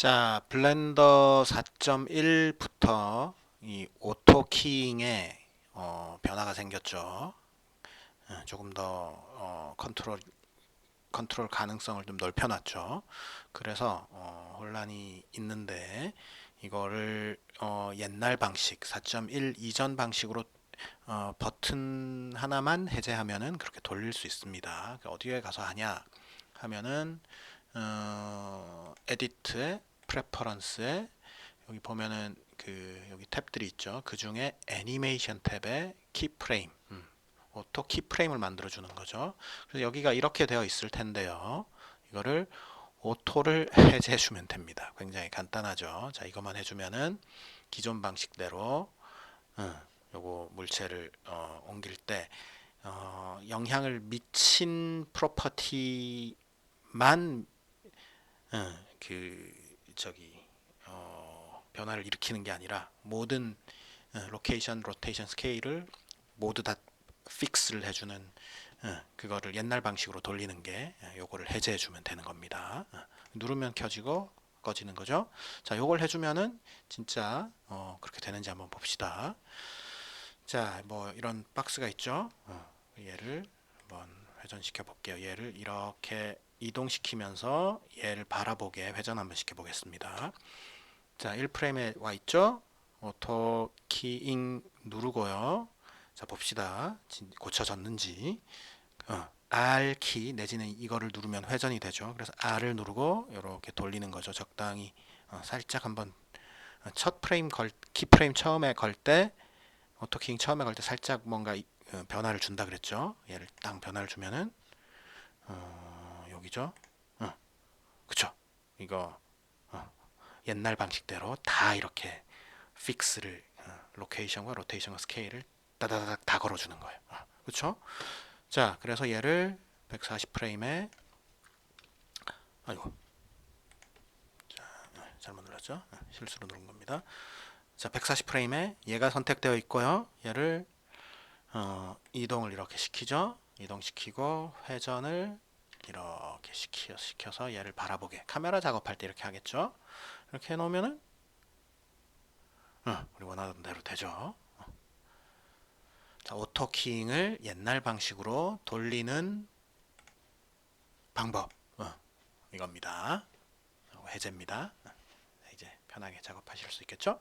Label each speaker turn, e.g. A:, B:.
A: 자, 블렌더 4.1부터 이 오토 키잉에 어, 변화가 생겼죠. 어, 조금 더 어, 컨트롤 컨트롤 가능성을 좀 넓혀놨죠. 그래서 어, 혼란이 있는데 이거를 어, 옛날 방식 4.1 이전 방식으로 어, 버튼 하나만 해제하면은 그렇게 돌릴 수 있습니다. 그 어디에 가서 하냐 하면은 어, 에디트에 프레퍼런스에 여기 보면은 그 여기 탭들이 있죠. 그 중에 애니메이션 탭에 키프레임 음, 오토 키프레임을 만들어 주는 거죠. 그래서 여기가 이렇게 되어 있을 텐데요. 이거를 오토를 해제해 주면 됩니다. 굉장히 간단하죠. 자, 이것만 해주면은 기존 방식대로 음, 요거 물체를 어, 옮길 때 어, 영향을 미친 프로퍼티만 어, 그 저기 어, 변화를 일으키는 게 아니라 모든 어, 로케이션, 로테이션 스케일을 모두 다 픽스를 해주는 어, 그거를 옛날 방식으로 돌리는 게 어, 요거를 해제해 주면 되는 겁니다. 어, 누르면 켜지고 꺼지는 거죠. 자, 요걸 해주면은 진짜 어, 그렇게 되는지 한번 봅시다. 자, 뭐 이런 박스가 있죠. 어, 얘를 회전시켜 볼게요. 얘를 이렇게 이동시키면서 얘를 바라보게 회전 한번 시켜 보겠습니다. 자, 1프레임에 와 있죠? 오토 키잉 누르고요. 자, 봅시다. 진- 고쳐졌는지. 어, R 키 내지는 이거를 누르면 회전이 되죠. 그래서 R을 누르고 이렇게 돌리는 거죠. 적당히 어, 살짝 한번 어, 첫 프레임 걸 키 프레임 처음에 걸 때 오토킹 처음에 걸 때 살짝 뭔가 변화를 준다 그랬죠. 얘를 딱 변화를 주면은 어, 여기죠. 어, 그쵸? 이거 어, 옛날 방식대로 다 이렇게 픽스를 어, 로케이션과 로테이션과 스케일을 따다닥 다 걸어주는 거예요. 어, 그쵸? 자, 그래서 얘를 140 프레임에 아이고 자, 어, 잘못 눌렀죠? 어, 실수로 누른 겁니다. 자, 140 프레임에 얘가 선택되어 있고요. 얘를 어, 이동을 이렇게 시키죠. 이동시키고 회전을 이렇게 시켜, 시켜서 얘를 바라보게 카메라 작업할 때 이렇게 하겠죠. 이렇게 해놓으면은 어, 우리 원하던 대로 되죠. 어. 자, 오토킹을 옛날 방식으로 돌리는 방법 어, 이겁니다. 어, 해제입니다. 어, 이제 편하게 작업하실 수 있겠죠?